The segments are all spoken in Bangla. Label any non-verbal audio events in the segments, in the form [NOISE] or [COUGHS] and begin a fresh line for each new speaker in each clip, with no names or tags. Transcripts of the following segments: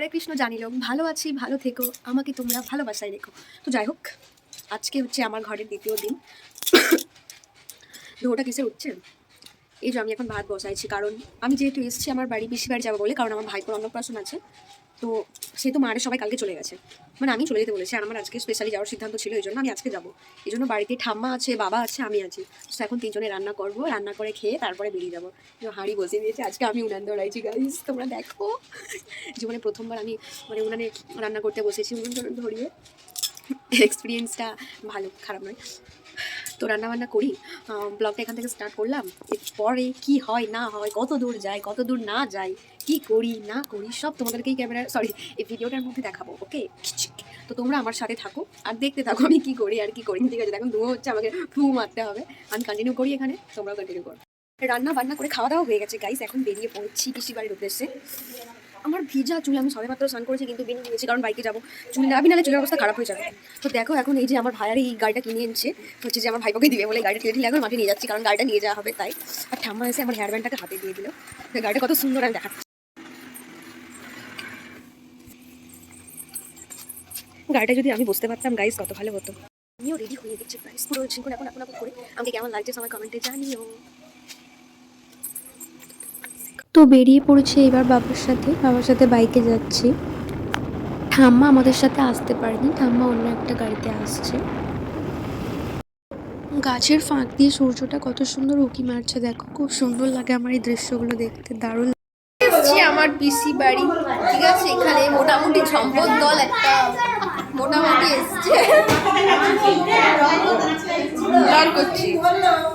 হরে কৃষ্ণ জানিল, ভালো আছি, ভালো থেকো, আমাকে তোমরা ভালোবাসায় রেখো। তো যাই হোক, আজকে হচ্ছে আমার ঘরের দ্বিতীয় দিন। [COUGHS] ধোটা কিসে উঠছে এই যে আমি এখন ভাত বসাইছি কারণ আমি যেহেতু এসেছি, আমার বাড়ি বেশি বাড়ি যাব বলে, কারণ আমার ভাই ভাইপোর অন্নপ্রাশন আছে, তো সেহেতু মারে, সবাই কালকে চলে গেছে। মানে আমি চলে যেতে বলেছি, আর আমার আজকে স্পেশালি যাওয়ার সিদ্ধান্ত ছিল, এই জন্য আমি আজকে যাব। এই জন্য বাড়িতে ঠাম্মা আছে, বাবা আছে, আমি আছি। তো এখন তিনজনে রান্না করব, রান্না করে খেয়ে তারপরে বেরিয়ে যাব। তো হাঁড়ি বসিয়ে দিয়েছে, আজকে আমি উনান ধরাইছি গাইজ তোমরা দেখো। জীবনে প্রথমবার আমি মানে উনানে রান্না করতে বসেছি, উনুন ধরিয়ে। এক্সপিরিয়েন্সটা ভালো, খারাপ নয়। তো রান্নাবান্না করি। ব্লগটা এখান থেকে স্টার্ট করলাম। এরপরে কি হয়, না হয়, কত দূর যায় কত দূর না যায় কি করি, না করি, সব তোমাদেরকেই ক্যামেরা সরি এই ভিডিওটার মধ্যে দেখাবো ওকে তো তোমরা আমার সাথে থাকো আর দেখতে থাকো আমি কি করি আর কি করি, ঠিক আছে? এখন ধুয়ো হচ্ছে, আমাকে ফু মারতে হবে। আমি কন্টিনিউ করি এখানে, তোমরাও কন্টিনিউ করো। রান্না বান্না করে খাওয়া দাওয়া হয়ে গেছে গাইস এখন বেরিয়ে পড়ছি পিসি বাড়ির উদ্দেশ্যে। আমার ভিজা চুল আমি সবে মাত্র স্নান করেছি, কিন্তু বেরিয়ে নিয়েছি কারণ বাইকে যাব। চুল না বিনালে চুলের অবস্থা খারাপ হয়ে যাবে। তো দেখো এখন এই যে আমার ভাইয়ার এই গাড়িটা কিনে এনেছে হচ্ছে যে আমার ভাইপোকে দিবে বলে গাড়িটা ঠেলে এখন মাঠে নিয়ে যাচ্ছি, কারণ গাড়িটা নিয়ে যাওয়া হবে তাই। আর ঠাম্মা এসে আমার হেয়ার ব্যান্ডটাকে হাতে দিয়ে দিল। গাড়িটা কত সুন্দর আমি দেখাচ্ছি। গাড়িটা যদি আমি বুঝতে পারতাম গাইস কত ভালো হতো। আমিও রেডি হয়ে গেছি প্রাইস পুরো ঝিঙ্কুন এখন এখন করে। আমাকে কেমন লাগছে সবাই কমেন্টে জানিও।
তো বেরিয়ে পড়েছে এবার বাবার সাথে। বাবার সাথে বাইকে যাচ্ছি। ঠাম্মা আমাদের সাথে আসতে পারেনি। ঠাম্মা অন্য একটা গাড়িতে আসছে। গাছের ফাঁক দিয়ে সূর্যটা কত সুন্দর উকি মারছে, দেখো। খুব সুন্দর লাগে আমার এই দৃশ্যগুলো দেখতে। দারুণ
আমার পিসি বাড়ি। ঠিক আছে, এখানে মোটামুটি ঝম্পর দল একটা মোটামুটি এসছে।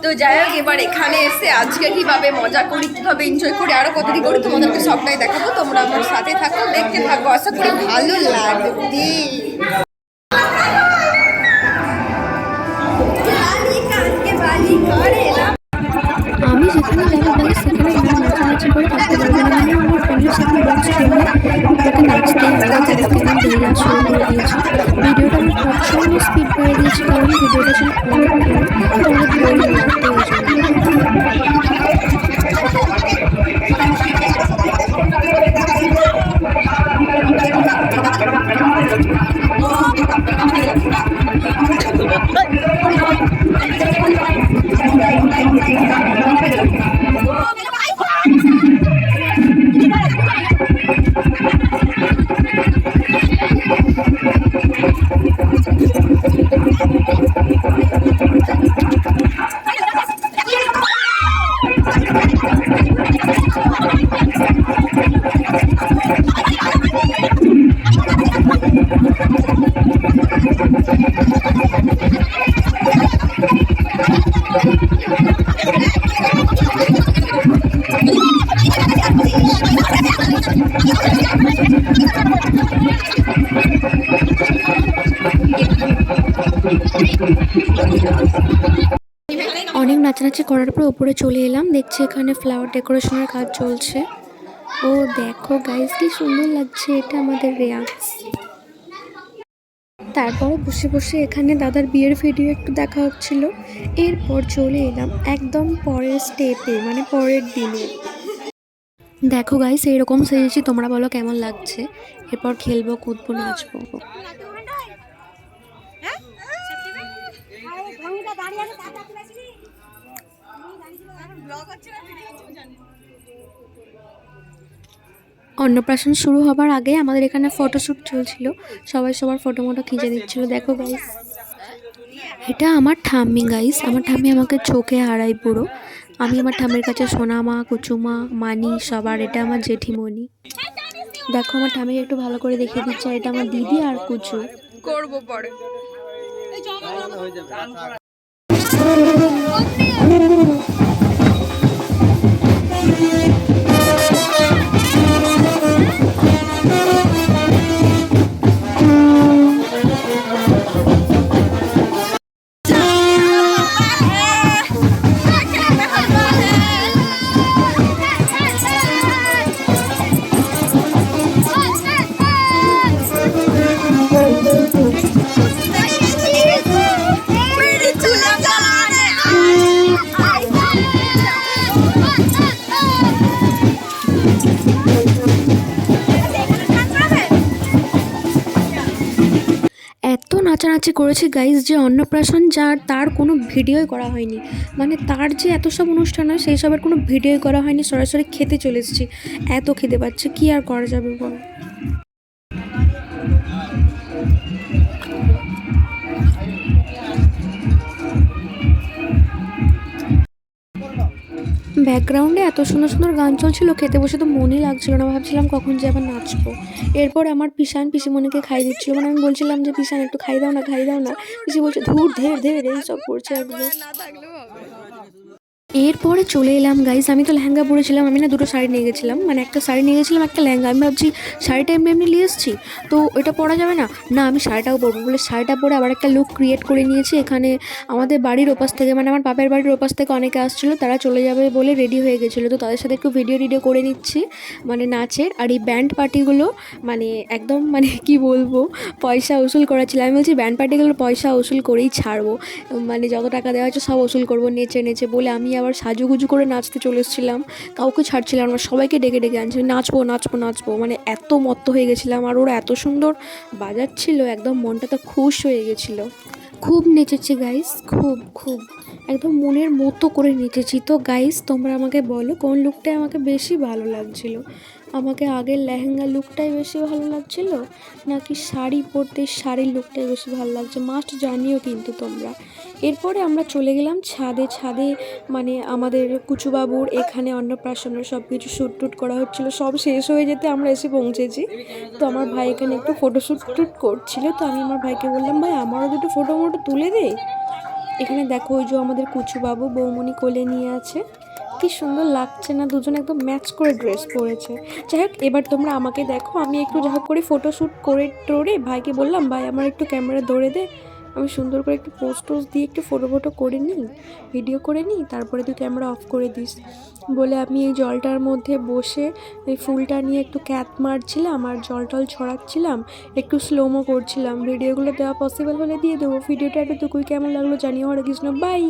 তো যাই হোক, এবার এখানে এসে আজকে কীভাবে মজা করি, কীভাবে এনজয় করি, আরও কত কি করি তোমাদেরকে সবটাই দেখাবো। তোমরা আমার সাথে থাকো, দেখতে থাকো। আশা করি ভালো লাগবে। বালি কানকে বালি করে
আমি যেখানে যাব গাইস সেখানে আমরা নাচানাচি করে থাকতে পারব না আমি আমার ফ্রেন্ডের সাথে বক্স খেলে ওটাকে নাচতে হবে তাদেরকে আমি দেরিয়া শুরু করে দিয়েছি। ভিডিওটা আমি স্পিড করে দিয়েছি, কারণ ভিডিওটা ছিল অনেক নাচানাচি করার পর উপরে চলে এলাম। দেখছি এখানে ফ্লাওয়ার ডেকোরেশনের কাজ চলছে। ও, দেখো গাইস কি সুন্দর লাগছে। এটা আমাদের রেয়াজ। তারপরে বসে বসে এখানে দাদার বিয়ের ভিডিও একটু দেখা হচ্ছিল। এরপর চলে এলাম একদম পরের স্টেপে মানে পরের দিনে। দেখো গাইস এইরকম সেজেছি তোমরা বলো কেমন লাগছে? এরপর খেলব, কুদবো, নাচবো। অন্নপ্রাশন শুরু হবার আগে আমাদের এখানে ফটোশ্যুট চলছিল। সবাই সবার ফটো মোটো খিঁচে দিচ্ছিল। দেখো গাইস এটা আমার ঠাম্মি গাইস আমার ঠাম্মি আমাকে চোখে হারাই পুরো। আমি আমার ঠামের কাছে সোনামা, কুচুমা, মানি, সবার, এটা আমার জেঠিমণি। দেখো, আমার ঠামিকে একটু ভালো করে দেখিয়ে দিচ্ছে, এটা আমার দিদি আর কুচু।
করব পরে।
নাচানাচি করেছি গাইজ যে অন্নপ্রাশন, যার, তার কোনো ভিডিওই করা হয়নি। মানে তার যে এত সব অনুষ্ঠান হয়, সেই সবের কোনো ভিডিওই করা হয়নি, সরাসরি খেতে চলে এসেছি। এত খেতে পাচ্ছে কি আর করা যাবে বল? ব্যাকগ্রাউন্ডে এত সুন্দর সুন্দর গান চলছিল, খেতে বসে তো মনই লাগছিল না। ভাবছিলাম কখন যে আবার নাচবো। এরপর আমার পিসান পিসিমণিকে খাই দিচ্ছিল। মানে আমি বলছিলাম যে, পিসান, একটু খাই দাও না, খাই দাও না। পিসি বলছে, ধূর, ধের ধের এইসব করছে একদম। এরপরে চলে এলাম গাইস আমি তো লেহেঙ্গা পরেছিলাম, আমি না দুটো শাড়ি নিয়ে গেছিলাম মানে একটা শাড়ি নিয়ে গেছিলাম, একটা লেহেঙ্গা। আমি ভাবছি, শাড়িটা এমনি এমনি নিয়ে এসেছি, তো এটা পরা যাবে না? না, আমি শাড়িটাও পরবো। বলে শাড়িটা পরে আবার একটা লুক ক্রিয়েট করে নিয়েছি, এখানে আমাদের বাড়ির ওপাশ থেকে মানে আমার বাপের বাড়ির ওপাশ থেকে অনেকে আসছিল, তারা চলে যাবে বলে রেডি হয়ে গেছিল। তো তাদের সাথে একটু ভিডিও টিডিও করে নিচ্ছি মানে নাচের। আর এই ব্যান্ড পার্টিগুলো মানে একদম মানে কি বলব, পয়সা উসুল করা ছিল আমি বলছি ব্যান্ড পার্টিগুলো পয়সা উসুল করেই ছাড়বো। মানে যত টাকা দেওয়া হচ্ছে সব উসুল করব, নেচে নেচে বলে আমি আবার সাজুগুজু করে নাচতে চলে এসেছিলাম। কাউকে ছাড়ছিলাম না, সবাইকে ডেকে ডেকে আনছি। নাচবো নাচবো নাচবো। মানে এত মত্ত হয়ে গেছিলাম আর ওরা এত সুন্দর বাজাচ্ছিল, একদম মনটা তো খুশ হয়ে গেছিল। খুব নেচেছে গাইস খুব খুব। একদম মনের মতো করে নেচেছি। তো গাইস তোমরা আমাকে বলো, কোন লুকটাই আমাকে বেশি ভালো লাগছিল? আমাকে আগের লেহেঙ্গা লুকটাই বেশি ভালো লাগছিল? নাকি শাড়ি পরতে শাড়ির লুকটাই বেশি ভালো লাগছে? মাস্ট জানিও কিন্তু তোমরা। এরপরে আমরা চলে গেলাম ছাদে। ছাদে মানে আমাদের কুচুবাবুর এখানে অন্নপ্রাশনের সব কিছু শ্যুট টুট করা হচ্ছিল। সব শেষ হয়ে যেতে আমরা এসে পৌঁছেছি। তো আমার ভাই এখানে একটু ফটো শ্যুট টুট করছিল। তো আমি আমার ভাইকে বললাম, ভাই, আমারও দুটো ফটো মোটো তুলে দে। এখানে দেখো ওই যে আমাদের কুচুবাবু বৌমনি কোলে নিয়ে আছে। কি সুন্দর লাগছে না, দুজন একদম ম্যাচ করে ড্রেস পরেছে। যাই হোক, এবার তোমরা আমাকে দেখো, আমি একটু যা করে ফটোশ্যুট করে টোরে ভাইকে বললাম, ভাই, আমার একটু ক্যামেরা ধরে দে। আমি সুন্দর করে একটু পোস্ট টোস্ট দিয়ে একটু ফটো ফটো করে নিই ভিডিও করে নিই, তারপরে তুই ক্যামেরা অফ করে দিস। বলে আমি এই জলটার মধ্যে বসে এই ফুলটা নিয়ে একটু ক্যাত মারছিলাম আর জল টল ছড়াচ্ছিলাম, একটু স্লোমো করছিলাম। ভিডিওগুলো দেওয়া পসিবল হলে দিয়ে দেবো। ভিডিওটা একটু তুই কেমন লাগল জানিও। হরে কৃষ্ণ। বাই